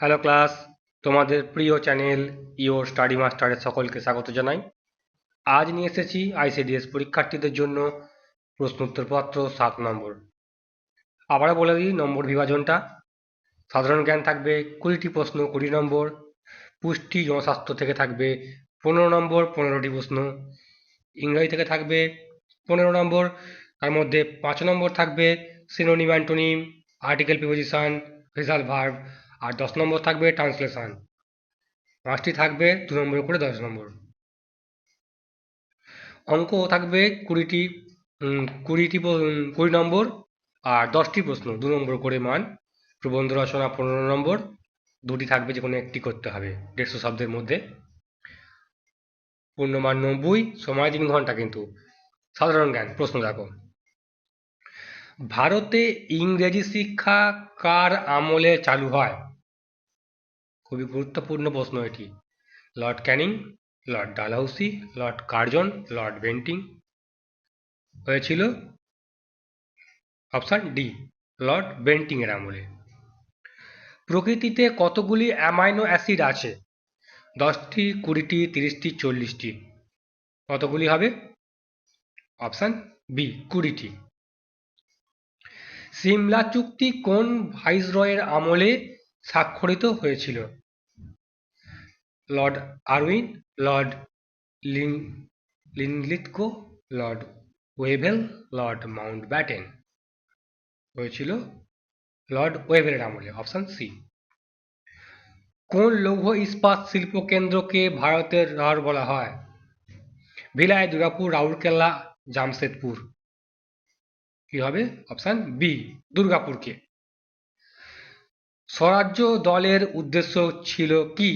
Hello class তোমাদের প্রিয় channel ইও স্টাডি মাস্টারের সকলকে স্বাগত জানাই। আজ নিয়ে এসেছি আইসিডিএস পরীক্ষার্থীদের জন্য প্রশ্নোত্তরপত্র সাত নম্বর। আবারও বলে দিই, নম্বর বিভাজনটা। সাধারণ জ্ঞান থাকবে কুড়িটি প্রশ্ন, কুড়ি নম্বর। পুষ্টি, জনস্বাস্থ্য থেকে থাকবে পনেরো নম্বর, পনেরোটি প্রশ্ন। ইংরাজি থেকে থাকবে পনেরো নম্বর। তার মধ্যে পাঁচ নম্বর থাকবে synonym antonym article preposition phrasal verb আর দশ নম্বর থাকবে ট্রান্সলেশন পাঁচটি থাকবে দু নম্বর করে দশ নম্বর। অঙ্ক থাকবে কুড়িটি কুড়িটি কুড়ি নম্বর আর দশটি প্রশ্ন, দু নম্বর করে মান, প্রবন্ধ রচনা পনেরো নম্বর, দুটি থাকবে যে কোনো একটি করতে হবে, দেড়শো শব্দের মধ্যে। পূর্ণমান নব্বই, সময় তিন ঘণ্টা কিন্তু। সাধারণ জ্ঞান, প্রশ্ন দেখো। ভারতে ইংরেজি শিক্ষা কার আমলে চালু হয়? খুবই গুরুত্বপূর্ণ প্রশ্ন এটি। Lord Canning, Lord Dalhousie, Lord Curzon, Lord Bentinck হয়েছিল অপশন ডি, লর্ড বেন্টিং এর আমলে। প্রকৃতিতে কতগুলি অ্যামাইনো অ্যাসিড আছে? দশটি, কুড়িটি, তিরিশটি, চল্লিশটি। কতগুলি হবে? অপশন বি, কুড়িটি। সিমলা চুক্তি কোন ভাইসরয়ের আমলে স্বাক্ষরিত হয়েছিল? Lord Irwin Lord Lin Linlithgow Lord Wavell Lord Mountbatten হয়েছিল লর্ড ওয়েভেলের আমলে অপশন সি কোন লৌহ ইস্পাত শিল্প কেন্দ্রকে ভারতের রার বলা হয়? ভিলাই দুর্গাপুর, রাউরকেল্লা, জামশেদপুর। কি হবে? Option B দুর্গাপুরকে। স্বরাজ্য দলের উদ্দেশ্য ছিল কি?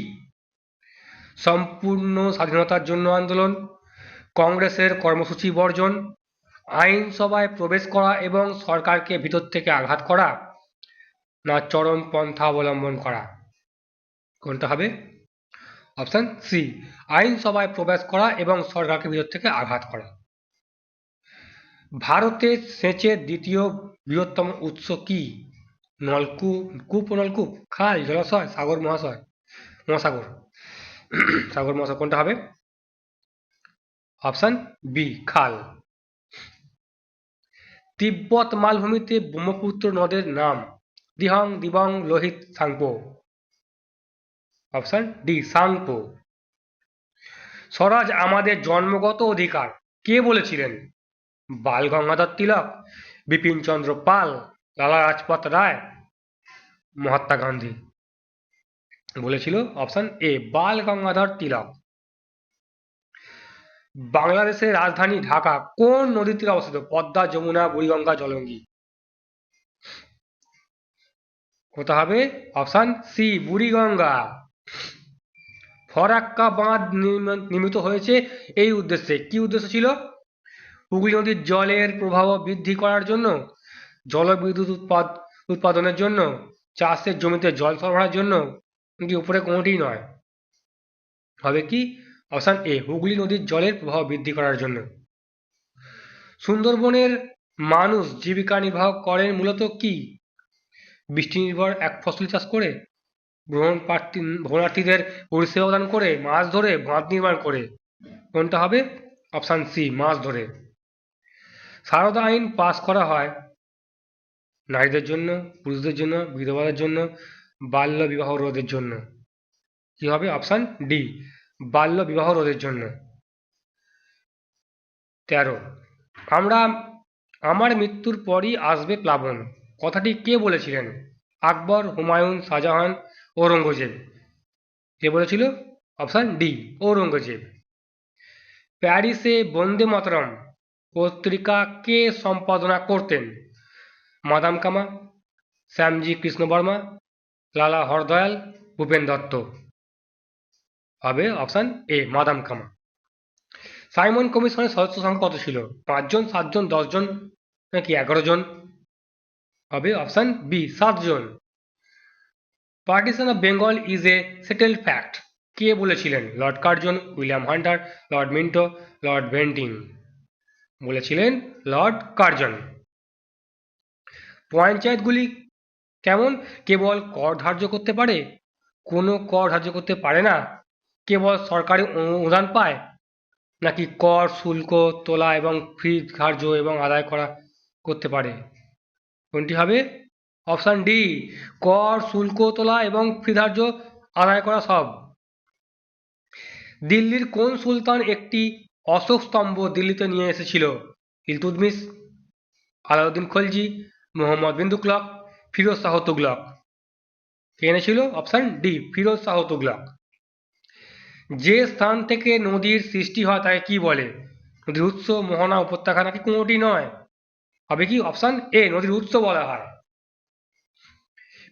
সম্পূর্ণ স্বাধীনতার জন্য আন্দোলন, কংগ্রেসের কর্মসূচি বর্জন, আইনসভায় প্রবেশ করা এবং সরকারকে ভিতর থেকে আঘাত করা, না চরম পন্থা অবলম্বন করা। কোনটা হবে? অপশন সি, আইনসভায় প্রবেশ করা এবং সরকারকে ভিতর থেকে আঘাত করা। ভারতে সেচের দ্বিতীয় বৃহত্তম উৎস কি? নলকূপ, কূপ নলকূপ, খাল, জলাশয়, সাগর, মহাশয়, মহাসাগর। সাগর মহাসাগর কোনটা হবে? অপশন বি খাল। তিব্বত মালভূমিতে ব্রহ্মপুত্র নদের নাম। Dihang, Dibang, Lohit, Tsangpo. Option D Tsangpo. স্বরাজ আমাদের জন্মগত অধিকার। কে বলেছিলেন? বাল গঙ্গাধর তিলক বিপিন চন্দ্র পাল, লালা রাজপথ রায়, মহাত্মা গান্ধী। বলেছিল অপশন এ বাল গঙ্গাধর তিলক। বাংলাদেশের রাজধানী ঢাকা, কোন নদীর তীরে অবস্থিত? পদ্মা, যমুনা, বুড়িগঙ্গা, জলঙ্গি। কোথা হবে অপশন সি বুড়িগঙ্গা। ফরাক্কা বাঁধ নির্মিত হয়েছে এই উদ্দেশ্যে। কি উদ্দেশ্য ছিল? হুগলি নদীর জলের প্রবাহ বৃদ্ধি করার জন্য, জলবিদ্যুৎ উৎপাদ উৎপাদনের জন্য, চাষের জমিতে জল সরবরাহের জন্য কিন্তু উপরে কোনোটিই নয়। হবে কি? অপশন এ হুগলি নদীর জলের প্রবাহ বৃদ্ধি করার জন্য। সুন্দরবনের মানুষ জীবিকা নির্বাহ করেন মূলত কি? বৃষ্টি নির্ভর এক ফসলি চাষ করে, ভ্রমণ প্রার্থী, ভ্রমণার্থীদের পরিষেবা প্রদান করে, মাছ ধরে, বাঁধ নির্মাণ করে। কোনটা হবে? অপশান সি মাছ ধরে। সারদা আইন পাস করা হয় নারীদের জন্য, পুরুষদের জন্য, বিধবাদের জন্য বাল্য বিবাহ রোধের জন্য। কি হবে? অপশান ডি বাল্য বিবাহ রোধের জন্য। তেরো, আমরা আমার মৃত্যুর পরই আসবে প্লাবন। কথাটি কে বলেছিলেন? আকবর, হুমায়ুন, শাহজাহান, ঔরঙ্গজেব। কে বলেছিল? Option D Aurangzeb. প্যারিসে বন্দে মাতরম পত্রিকা কে সম্পাদনা করতেন? মাদাম কামা শ্যামজি কৃষ্ণ বর্মা লালা হরদয়াল, ভূপেন দত্ত। হবে option A madam Cama Simon কমিশনের সদস্য সংখ্যা কত ছিল? পাঁচজন, সাতজন, দশজন, নাকি এগারো জন? হবে অপশান বি সাতজন। Partition of Bengal is a settled fact কে বলেছিলেন? Lord Curzon William Hunter Lord Minto Lord Bentinck বলেছিলেন লর্ড কার্জন পঞ্চায়েতগুলি কেমন? কেবল কর ধার্য করতে পারে? কোনো কর ধার্য করতে পারে না। কেবল সরকারি অনুদান পায়? নাকি কর, শুল্ক, তোলা এবং ফি ধার্য এবং আদায় করা করতে পারে? কোনটি হবে? অপশান ডি, কর, শুল্ক, তোলা এবং ফি ধার্য আদায় করা সব। দিল্লির কোন সুলতান একটি অশোক স্তম্ভ দিল্লিতে নিয়ে এসেছিল? ইলতুৎমিশ, আলাউদ্দিন খলজি, মোহাম্মদ বিন ফিরোজ শাহ তুগলক কে এনেছিল অপশান ডি ফিরোজ শাহ তুগলক যে স্থান থেকে নদীর সৃষ্টি হয় তাকে কি বলে? নদীর উৎস, মোহনা, উপত্যকা নাকি কোনোটি নয়? হবে কি অপশান এ নদীর উৎস বলা হয়।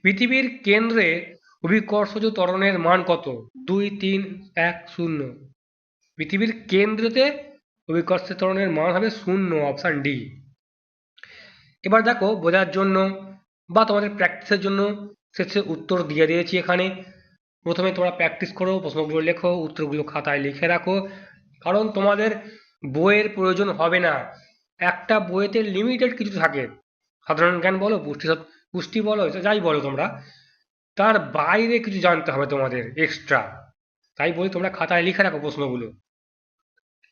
পৃথিবীর কেন্দ্রে অভিকর্ষজ ত্বরণের মান কত? দুই, তিন, এক, শূন্য। পৃথিবীর কেন্দ্রতে অভিকর্ষ ত্বরণের মান হবে শূন্য অপশান ডি এবার দেখো, বোঝার জন্য বা তোমাদের প্র্যাকটিসের জন্য শেষে উত্তর দিয়ে দিয়েছি এখানে। প্রথমে তোমরা প্র্যাকটিস করো, প্রশ্নগুলো লেখো, উত্তরগুলো খাতায় লিখে রাখো। কারণ তোমাদের বইয়ের প্রয়োজন হবে না। একটা বইয়েতে লিমিটেড কিছু থাকে। সাধারণ জ্ঞান বলো, পুষ্টি পুষ্টি বলো যাই বলো তোমরা, তার বাইরে কিছু জানতে হবে তোমাদের এক্সট্রা তাই বলি তোমরা খাতায় লিখে রাখো প্রশ্নগুলো।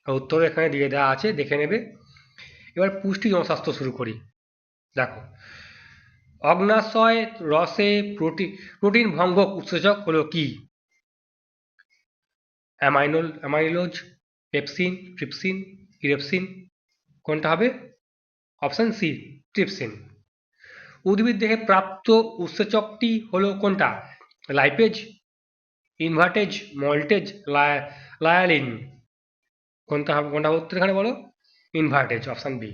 উত্তর এখানে দিয়ে দেওয়া আছে, দেখে নেবে। এবার পুষ্টি জনস্বাস্থ্য শুরু করি। দেখো অগ্নাশয় রসে প্রোটিন প্রোটিন ভঙ্গক উৎসেচক হলো কি? অ্যামাইনোল, অ্যামাইলোজ, পেপসিন, ট্রিপসিন, ইরেপসিন, কোনটা হবে? Option C, trypsin. উদ্ভিদ দেহে প্রাপ্ত উৎসেচকটি হলো কোনটা? Lipase, invertase, maltase ptyalin. কোনটা কোনটা উত্তর এখানে বলো? Invertase, option B.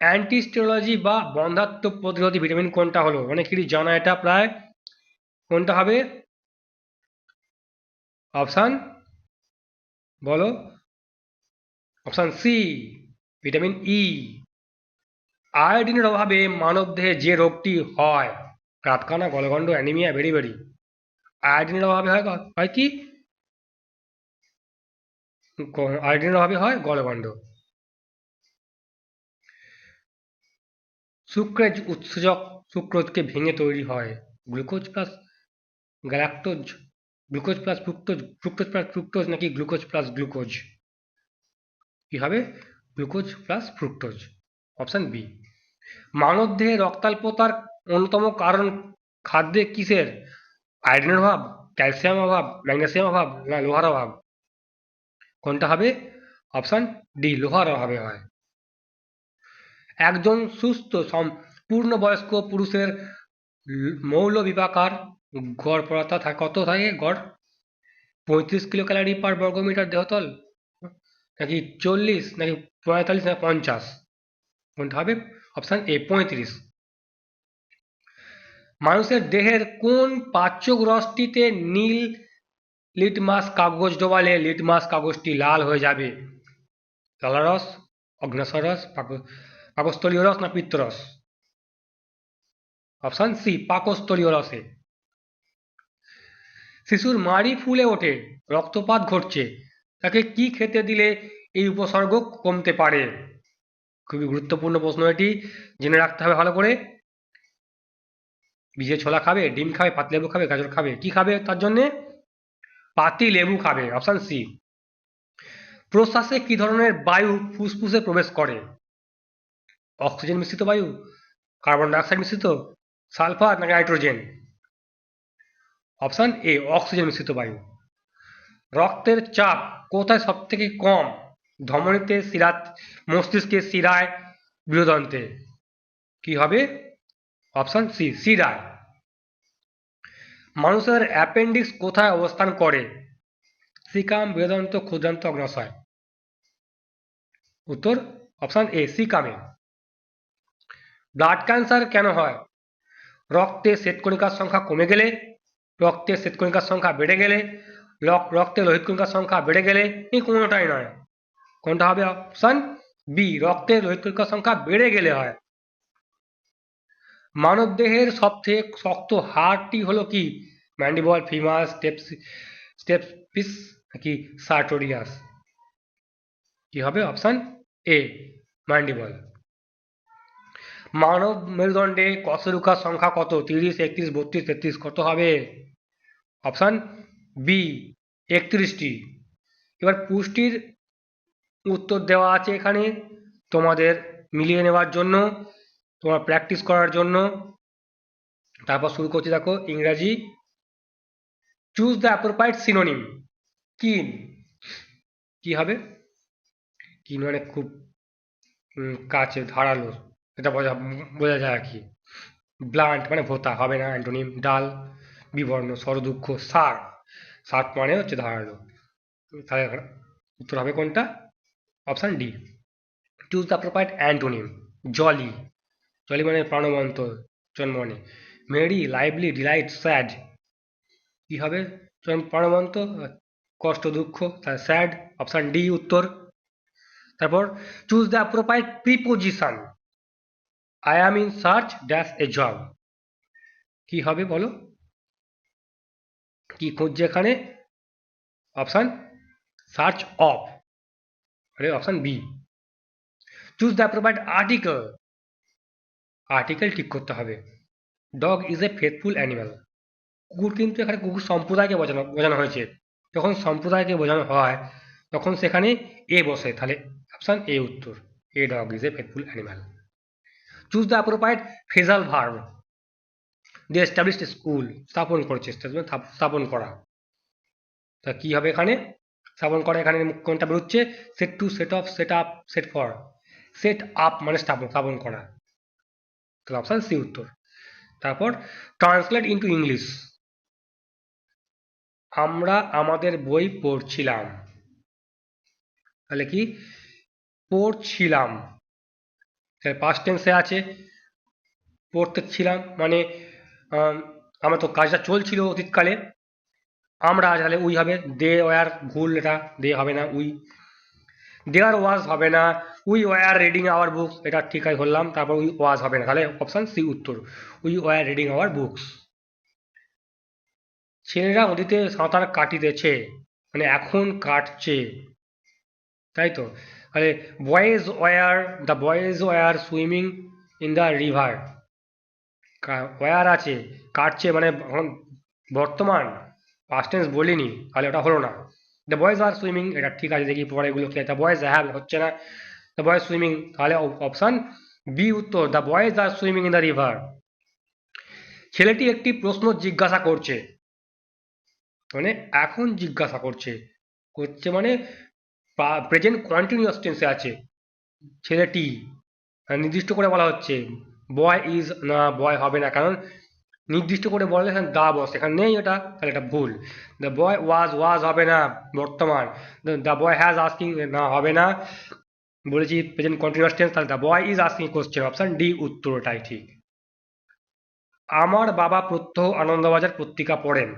অ্যান্টিস্টেরোলজি বা বন্ধাত্ম প্রতিরোধী ভিটামিন কোনটা হলো? অনেকেরই জানা এটা প্রায়? কোনটা হবে? অপশান? বলো। অপশান সি, ভিটামিন ই আয়োডিনের অভাবে মানবদেহে যে রোগটি হয়, রাতকানা, গলগণ্ড, অ্যানিমিয়া, বেরি বেরি, আয়োডিনের অভাবে হয় হয় কি? আয়োডিনের অভাবে হয় গলগণ্ড। সুক্রেজ উৎসেচক সুক্রোজকে ভেঙে তৈরি হয়। Glucose plus galactose, glucose plus fructose fructose plus fructose নাকি গ্লুকোজ প্লাস গ্লুকোজ? কি হবে? Glucose plus fructose. Option B, মানবদেহে রক্তাল্পতার অন্যতম কারণ খাদ্যে কিসের? আয়রনের অভাব ক্যালসিয়াম অভাব ম্যাগনেসিয়াম অভাব না লোহার অভাব? কোনটা হবে? অপশান ডি, লোহার অভাবে হয়। একজন সুস্থ পূর্ণবয়স্ক পুরুষের মৌল বিপাকার গড় পড়াতা থাকে কত থাকে গড়? পঁয়ত্রিশ কিলো ক্যালোরি পার বর্গমিটার দেহতল? নাকি চল্লিশ, নাকি পঁয়তাল্লিশ না পঞ্চাশ? কোনটা হবে অপশান এ পঁয়ত্রিশ। মানুষের দেহের কোন পাচক রসটিতে নীল লিটমাস কাগজ ডোবালে লিটমাস কাগজটি লাল হয়ে যাবে? লালারস অগ্নসরস পাকস্থলীয় রস না পিত্তরস অপশান সি পাকস্থলীয় রসে শিশুর মাড়ি ফুলে ওঠে, রক্তপাত ঘটছে। তাকে কি খেতে দিলে এই উপসর্গ কমতে পারে? খুবই গুরুত্বপূর্ণ প্রশ্ন এটি, জেনে রাখতে হবে ভালো করে। বীজের ছোলা খাবে, ডিম খাবে পাতলেবু খাবে, গাজর খাবে, কি খাবে তার জন্যে? পাতি লেবু খাবে অপশান সি প্রশ্বাসে কি ধরনের বায়ু ফুসফুসে প্রবেশ করে? অক্সিজেন মিশ্রিত বায়ু, কার্বন ডাইঅক্সাইড মিশ্রিত, সালফার নাকি হাইড্রোজেন? অপশান এ, অক্সিজেন মিশ্রিত বায়ু। রক্তের চাপ কোথায় সব থেকে কম? ধমনীতে শিরা মস্তিষ্কে, শিরায় বৃহদন্তে কি হবে? অপশান সি, শিরায়। মানুষের অ্যাপেন্ডিক্স কোথায় অবস্থান করে? সিকাম বৃহদন্ত ক্ষুদ্রান্ত অগ্নাশয়। উত্তর, অপশান এ, সিকামে। ব্লাড ক্যান্সার কেন হয়? রক্তে শ্বেতকণিকার সংখ্যা কমে গেলে, রক্তে শ্বেতকণিকার সংখ্যা বেড়ে গেলে রক্তে লোহিত কণিকার সংখ্যা বেড়ে গেলে এই কোনোটাই নয়। কোনটা হবে অপশান বি রক্তে লোহিত কণিকার সংখ্যা বেড়ে গেলে হয়। মানব দেহের সবথেকে শক্ত হাড়টি হলো কি? ম্যান্ডিবল ফিমাস স্টেপস স্টেপস নাকি সার্টোরিয়াস কি হবে অপশান এ ম্যান্ডিবল মানব মেরুদণ্ডে কশরুকার সংখ্যা কত? তিরিশ, একত্রিশ, বত্রিশ, তেত্রিশ, কত হবে? অপশান বি, একত্রিশটি। এবার পুষ্টির উত্তর দেওয়া আছে এখানে তোমাদের মিলিয়ে নেওয়ার জন্য, তোমার প্র্যাকটিস করার জন্য। তারপর শুরু করছি, দেখো, ইংরাজি। চুজ দ্য অ্যাপ্রোপ্রাইট সিনোনিম কিন। কি হবে? কিন মানে খুব কাছে, ধারালো। এটা বোঝা বোঝা যায় আর কি। ব্লান্ট মানে ভোতা, হবে না, অ্যান্টোনিম, ডাল, বিবর্ণ, স্বরদুঃখ, সার। সার মানে হচ্ছে ধারালো। তাহলে উত্তর হবে কোনটা? Option D. Choose the appropriate antonym. Jolly jolly মানে প্রাণবন্ত, জন্মনে। মেরি লাইভলি ডিলাইট স্যাড কি হবে? প্রাণবন্ত, কষ্ট, দুঃখ, তাহলে স্যাড অপশান ডি উত্তর। তারপর choose the appropriate preposition I am in search dash a job কি হবে বলো? কি খুঁজছে এখানে? অপশান সার্চ অফ আরে option B choose the appropriate article article ঠিক করতে হবে। Dog is a faithful animal কুকুর কিন্তু এখানে কুকুর সম্প্রদায়কে বোঝানো বোঝানো হয়েছে। যখন সম্প্রদায়কে বোঝানো হয়, তখন সেখানে এ বসে। তাহলে অপশান এ উত্তর। A dog is a faithful animal choose the appropriate phrasal verb they established school স্থাপন করেছে। স্থাপন করা। তা কি হবে এখানে? স্থাপন করা এখানে কোনটা বেরোচ্ছে set to set of set up set for set up মানে স্থাপন স্থাপন করা। তাহলে অপশান সি উত্তর। তারপর ট্রান্সলেট ইন্টু ইংলিশ আমরা আমাদের বই পড়ছিলাম। তাহলে কি? পড়ছিলাম। পাস্ট টেন্সে আছে। পড়তে ছিলাম মানে আম, আমার তো কাজটা চলছিল অতীতকালে। আমরা তাহলে উই হবে দে ওয়ার ভুল এটা দে হবে না উই। দেয়ার ওয়াজ হবে না we were reading our books এটা ঠিক আছে ধরলাম তারপর উই ওয়াজ হবে না। তাহলে অপশান সি উত্তর we were reading our books. ছেলেরা নদীতে সাঁতার কাটিতেছে মানে এখন কাটছে। তাই তো? তাহলে boys were the boys were swimming in the river were আছে, কাটছে মানে বর্তমান পাস্ট টেন্স বলিনি, তাহলে ওটা হলো না। দ্য বয়েজ আর সুইমিং এটা ঠিক আছে, দেখি পরে এগুলো কি দ্য বয়েজ হ্যাভ হচ্ছে না দ্য বয়েজ সুইমিং তাহলে অপশান বি উত্তর the boys are swimming in the river ছেলেটি একটি প্রশ্ন জিজ্ঞাসা করছে। মানে এখন জিজ্ঞাসা করছে। করছে মানে প্রেজেন্ট কন্টিনিউয়াস টেন্সে আছে। ছেলেটি নির্দিষ্ট করে বলা হচ্ছে বয় ইজ না বয় হবে না। কারণ নির্দিষ্ট করে বললে এখানে দা বস এখানে নেই এটা, তাহলে এটা ভুল। দ্য বয় ওয়াজ ওয়াজ হবে না, বর্তমান। দ্য বয় হ্যাজ আস্কিং না, হবে না। বলেছি প্রেজেন্ট কন্টিনিউয়াস টেন্স তাহলে the boy is asking question option D উত্তর উত্তরটাই ঠিক। আমার বাবা প্রত্যহ আনন্দবাজার পত্রিকা পড়েন।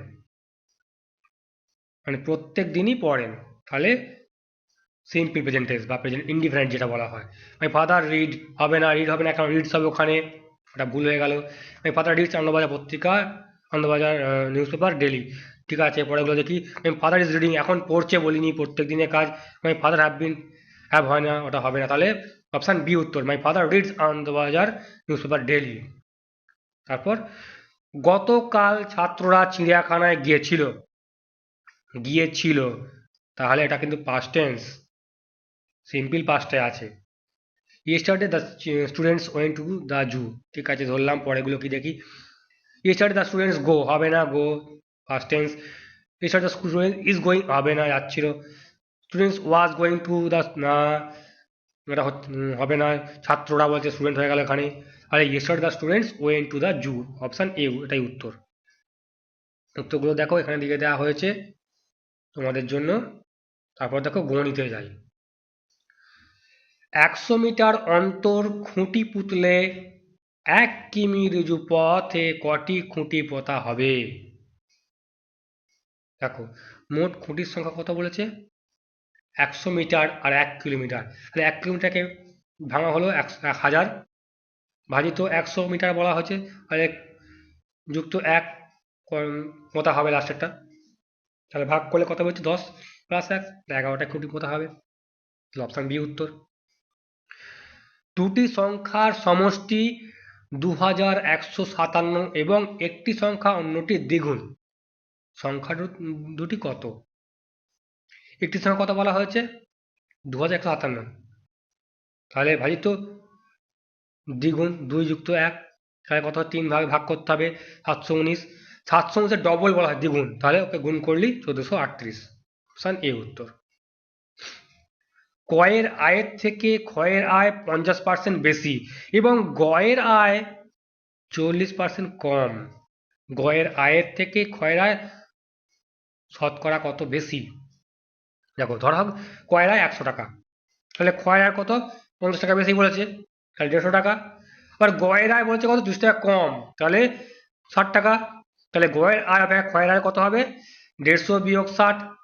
মানে প্রত্যেক দিনই পড়েন। তাহলে সিম্পল প্রেজেন্ট টেন্স বা প্রেজেন্ট ইনডিফারেন্ট যেটা বলা হয়। মাই ফাদার রিড হবে না রিড হবে না, কারণ রিডস হবে ওখানে, ওটা ভুল হয়ে গেল। মাই ফাদার রিডস আনন্দবাজার পত্রিকা, আনন্দবাজার নিউজ পেপার ডেলি ঠিক আছে পরেগুলো দেখি মাই ফাদার ইজ রিডিং এখন পড়ছে বলিনি, প্রত্যেক দিনের কাজ my father have been have হয় না, ওটা হবে না। তাহলে অপশান বি উত্তর my father reads Anandabazar newspaper daily তারপর, গতকাল ছাত্ররা চিড়িয়াখানায় গিয়েছিল। গিয়েছিল। তাহলে এটা কিন্তু পাস্ট টেন্স সিম্পল পাস্টে আছে। Yesterday the students went to the zoo ঠিক আছে, ধরলাম পরেগুলো কি দেখি? ইয়েস্টারডে দ্য স্টুডেন্টস গো হবে না go first tense yesterday the student is going হবে না, যাচ্ছিল। Students was going to the না, এটা হবে না, ছাত্ররা বলছে স্টুডেন্ট হয়ে গেল এখানে। আর yesterday the students went to the zoo option A এটাই উত্তর। উত্তরগুলো দেখো, এখানে দিকে দেওয়া হয়েছে তোমাদের জন্য। তারপর দেখো গণিতে যাই। একশো মিটার অন্তর খুঁটি পুতলে এক কিমি ঋজু পথে কটি খুঁটি পোতা হবে? দেখো, মোট খুঁটির সংখ্যা কত বলেছে? একশো মিটার আর এক কিলোমিটার। তাহলে এক কিলোমিটারকে ভাঙা হলো এক হাজার, ভাজিত একশো মিটার বলা হয়েছে আর এক যুক্ত এক পোতা হবে লাস্টেরটা তাহলে ভাগ করলে কত হচ্ছে দশ প্লাস এক এগারোটা খুঁটি পোতা হবে। অপশান বি উত্তর। দুটি সংখ্যার সমষ্টি দু হাজার একশো সাতান্ন এবং একটি সংখ্যা অন্যটি দ্বিগুণ। সংখ্যা দুটি কত? একটি সংখ্যা কত বলা হয়েছে দু হাজার একশো সাতান্ন। তাহলে ভাজিত দ্বিগুণ দুই যুক্ত এক, তাহলে কত তিন ভাগে, ভাগ করতে হবে সাতশো উনিশ। সাতশো উনিশের ডবল বলা হয় দ্বিগুণ। তাহলে ওকে গুণ করলেই চোদ্দোশো আটত্রিশ। অপশান এ উত্তর। কয়ের আয়ের থেকে ক্ষয়ের আয় পঞ্চাশ পার্সেন্ট বেশি এবং গয়ের আয় চল্লিশ পার্সেন্ট কম। গয়ের আয়ের থেকে ক্ষয়ের আয় শতকরা কত বেশি? দেখো, ধরা হোক কয়ের আয় একশো টাকা। তাহলে ক্ষয়ের আয় কত? পঞ্চাশ টাকা বেশি বলেছে। তাহলে দেড়শো টাকা। আবার গয়ের আয় বলেছে কত? দুশো টাকা কম। তাহলে ষাট টাকা। তাহলে গয়ের আয় ক্ষয়ের আয় কত হবে? দেড়শো বিয়োগ ষাট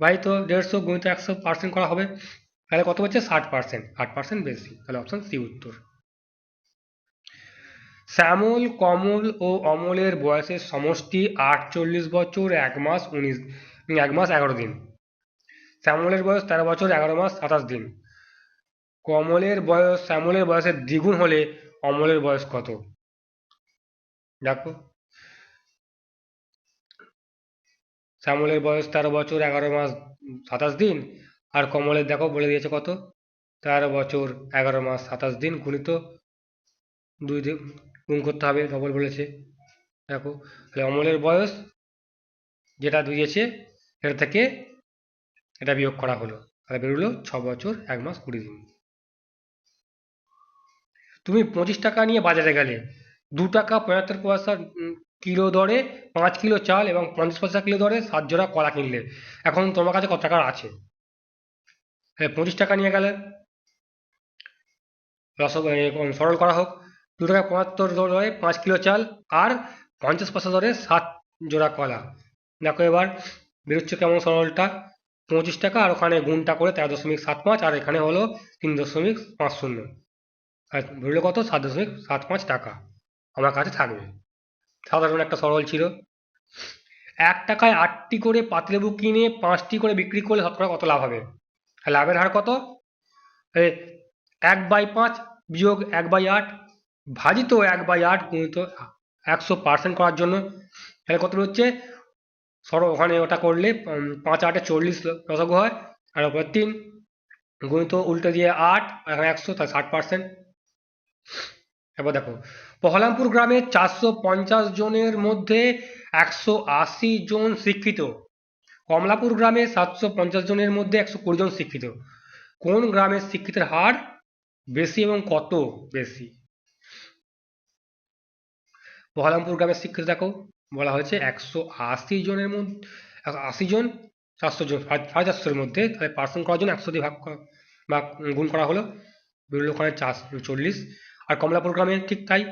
বাই তো দেড়শো গুণিত একশো পার্সেন্ট করা হবে। তাহলে কত হচ্ছে? ষাট পার্সেন্ট আট পার্সেন্ট বেশি। তাহলে অপশন সি উত্তর। শ্যামল, কমল ও অমলের বয়সের সমষ্টি আটচল্লিশ বছর, এক মাস উনিশ এক মাস এগারো দিন। শ্যামলের বয়স তেরো বছর, এগারো মাস সাতাশ দিন। কমলের বয়স, শ্যামলের বয়সের দ্বিগুণ হলে অমলের বয়স কত? দেখো। শ্যামলের বয়স তেরো বছর, এগারো মাস, সাতাশ দিন। আর কমলের দেখো বলে দিয়েছে কত? তেরো বছর, এগারো মাস, সাতাশ দিন গুণিত দুই দিন গুণ করতে হবে ডবল বলেছে। দেখো, তাহলে অমলের বয়স যেটা দিয়েছে এটা থেকে এটা বিয়োগ করা হলো। তাহলে বেরোলো ছ বছর, এক মাস কুড়ি দিন। তুমি পঁচিশ টাকা নিয়ে বাজারে গেলে দু টাকা পঁচাত্তর পয়সা কিলো দরে, পাঁচ কিলো চাল এবং পঞ্চাশ পয়সা কিলো দরে সাত জোড়া কলা কিনলে। এখন তোমার কাছে কত টাকা আছে? হ্যাঁ পঁচিশ টাকা নিয়ে গেলে। সরল করা হোক। দু টাকা পঁচাত্তর দরে পাঁচ কিলো চাল আর পঞ্চাশ পয়সা দরে সাত জোড়া কলা। দেখো এবার, বেরোচ্ছে কেমন সরলটা? পঁচিশ টাকা আর ওখানে গুণটা করে তেরো দশমিক সাত পাঁচ আর এখানে হলো তিন দশমিক পাঁচ শূন্য। আর ধরলে কত? সাত দশমিক সাত পাঁচ টাকা। আমার কাছে থাকবে। সাধারণ একটা সরল ছিল। এক টাকায় আটটি করে পাতিলেবু কিনে পাঁচটি করে বিক্রি করলে শতকরা কত লাভ হবে? লাভের হার কত? এক বাই পাঁচ বিয়োগ এক বাই আট ভাজিত এক বাই আট গুণিত একশো পার্সেন্ট করার জন্য। তাহলে কত হচ্ছে? সরো ওখানে ওটা করলে পাঁচ আটে চল্লিশ দশক হয়, আর ওপরে তিন গুণিত উল্টে দিয়ে আট এখানে একশো, তাহলে ষাট পার্সেন্ট। এবার দেখো বহরামপুর গ্রামে চারশো পঞ্চাশ জনের মধ্যে একশো আশি জন শিক্ষিত। কমলাপুর গ্রামে সাতশো পঞ্চাশ জনের মধ্যে একশো কুড়ি জন শিক্ষিত। কোন গ্রামের শিক্ষিতের হার বেশি এবং কত বেশি? বহরামপুর গ্রামের শিক্ষিত দেখো, বলা হয়েছে একশো আশি জনের মধ্যে আশি জন, চারশো জন, সাড়ে সাড়ে চারশোর মধ্যে, তাহলে পার্সেন্ট করার জন্য একশো দিয়ে ভাগ ভাগ গুণ করা হলো। বিভিন্ন ওখানে চার চল্লিশ। আর কমলাপুর গ্রামে ঠিক তাই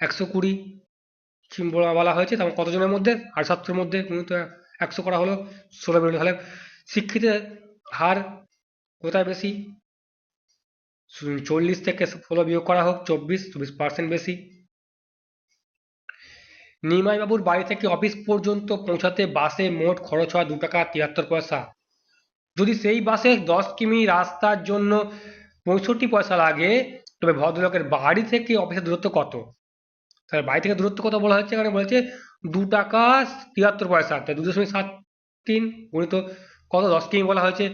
একশো কুড়ি বলা হয়েছে তেমন কতজনের মধ্যে? আর সাতশোর মধ্যে গুণিত একশো করা হলো, ষোলো বেরোলো। তাহলে শিক্ষিতের হার কোথায় বেশি? চল্লিশ থেকে ষোলো বিয়োগ করা হোক, চব্বিশ চব্বিশ পার্সেন্ট বেশি। নিমাই বাবুর বাড়ি থেকে অফিস পর্যন্ত পৌঁছাতে বাসে মোট খরচ হয় দু টাকা তিয়াত্তর পয়সা। যদি সেই বাসে দশ কিমি রাস্তার জন্য পঁয়ষট্টি পয়সা লাগে, তবে ভদ্রলোকের বাড়ি থেকে অফিসের দূরত্ব কত? তাহলে বাড়ি থেকে দূরত্ব কত বলা হচ্ছে এখানে? বলেছে দু টাকা তিয়াত্তর পয়সা। তাই দু দশমিক সাত তিন গুণিত কত? দশ কিমি বলা হয়েছে।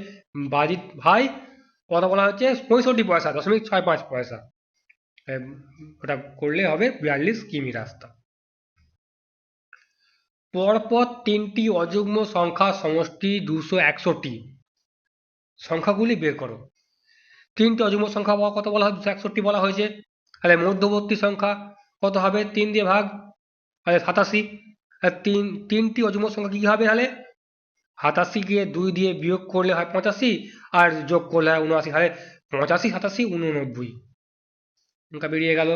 বাজিত ভাই, কত বলা হচ্ছে? পঁয়ষট্টি পয়সা, দশমিক ছয় পাঁচ পয়সা। ওটা করলে হবে বিয়াল্লিশ কিমি রাস্তা। পরপর তিনটি অযুগ্ম সংখ্যা সমষ্টি দুশো একষট্টি। সংখ্যাগুলি বের করো। তিনটি অযুগ্ম সংখ্যা কত বলা হয় দুশো একষট্টি বলা হয়েছে। তাহলে মধ্যবর্তী সংখ্যা কত হবে? তিন দিয়ে ভাগ, তাহলে সাতাশি। তিন, তিনটি অযুগ্ম সংখ্যা কি হবে তাহলে? সাতাশিকে দুই দিয়ে বিয়োগ করলে হয় পঁচাশি, আর যোগ করলে হয় উনআশি। তাহলে পঁচাশি, সাতাশি, উননব্বই। সংখ্যা বেরিয়ে গেল।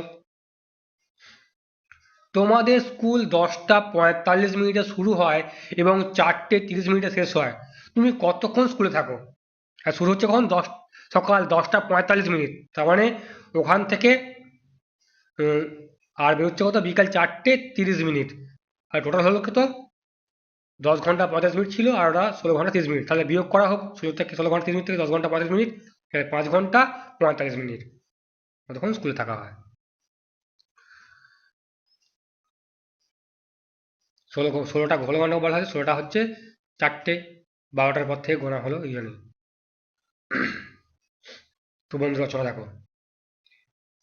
তোমাদের স্কুল দশটা পঁয়তাল্লিশ মিনিটে শুরু হয় এবং চারটে তিরিশ মিনিটে শেষ হয়। তুমি কতক্ষণ স্কুলে থাকো? আর শুরু হচ্ছে কখন? দশ, সকাল দশটা পঁয়তাল্লিশ মিনিট। তার মানে ওখান থেকে আর বেরোচ্ছে কত? বিকাল চারটে তিরিশ মিনিট। আর টোটাল হলো কত? দশ ঘণ্টা পঁয়তাল্লিশ মিনিট ছিল, আর ওরা ষোলো ঘণ্টা তিরিশ মিনিট। তাহলে বিয়োগ করা হোক ষোলো থেকে ষোলো ঘণ্টা তিরিশ মিনিট থেকে দশ ঘণ্টা পঁয়তাল্লিশ মিনিট, তাহলে পাঁচ ঘণ্টা পঁয়তাল্লিশ মিনিট। কতক্ষণ স্কুলে থাকা হয়। ষোলো ষোলোটা ষোলো ঘণ্টা বলা হয়েছে, ষোলোটা হচ্ছে চারটে, বারোটার পর থেকে গোনা হলো এই জন্য তো বন্ধু রচনা দেখো।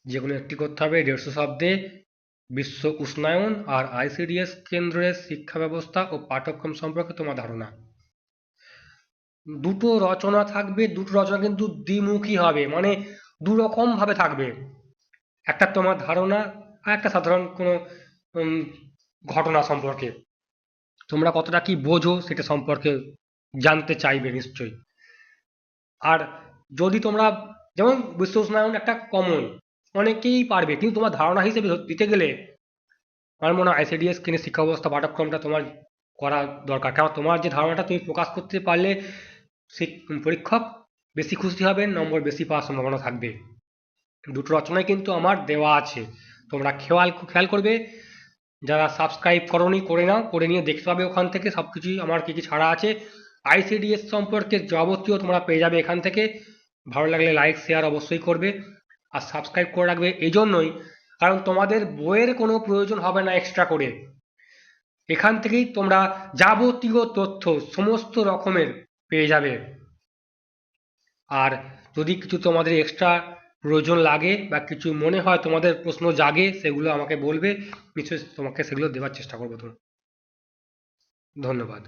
যে কোনো একটি করতে হবে, দেড়শো শব্দে বিশ্ব উষ্ণায়ন আর আইসিডিএস কেন্দ্রের শিক্ষা ব্যবস্থা ও পাঠ্যক্রম সম্পর্কে তোমার ধারণা? দুটো রচনা থাকবে, দুটো রচনা কিন্তু দ্বিমুখী হবে মানে দু রকম ভাবে থাকবে। একটা তোমার ধারণা আর একটা সাধারণ কোনো ঘটনা সম্পর্কে। তোমরা কতটা কি বোঝো সেটা সম্পর্কে জানতে চাইবে নিশ্চয়ই। আর যদি তোমরা, যেমন বিশ্ব উষ্ণায়ন একটা কমন অনেকেই পারবে, কিন্তু তোমার ধারণা হিসেবে দিতে গেলে আমার মনে হয় আইসিডিএস কিনে শিক্ষা ব্যবস্থা, পাঠ্যক্রমটা তোমার করা দরকার। কারণ তোমার যে ধারণাটা তুমি প্রকাশ করতে পারলে পরীক্ষক বেশি খুশি হবেন, নম্বর বেশি পাওয়ার সম্ভাবনা থাকবে। দুটো রচনায় কিন্তু আমার দেওয়া আছে। তোমরা খেয়াল খেয়াল করবে, যারা সাবস্ক্রাইব করনি, করে নাও, করে নিয়ে দেখতে পাবে ওখান থেকে সব কিছুই আমার কী কী ছাড়া আছে? আইসিডিএস সম্পর্কে যাবতীয় তোমরা পেয়ে যাবে এখান থেকে। ভালো লাগলে লাইক শেয়ার অবশ্যই করবে। আর সাবস্ক্রাইব করে রাখবে এই জন্যই কারণ তোমাদের বইয়ের কোনো প্রয়োজন হবে না এক্সট্রা করে। এখান থেকেই তোমরা যাবতীয় তথ্য সমস্ত রকমের পেয়ে যাবে। আর যদি কিছু তোমাদের এক্সট্রা প্রয়োজন লাগে বা কিছু মনে হয় তোমাদের প্রশ্ন জাগে, সেগুলো আমাকে বলবে, নিশ্চয়ই তোমাকে সেগুলো দেওয়ার চেষ্টা করব। তো ধন্যবাদ।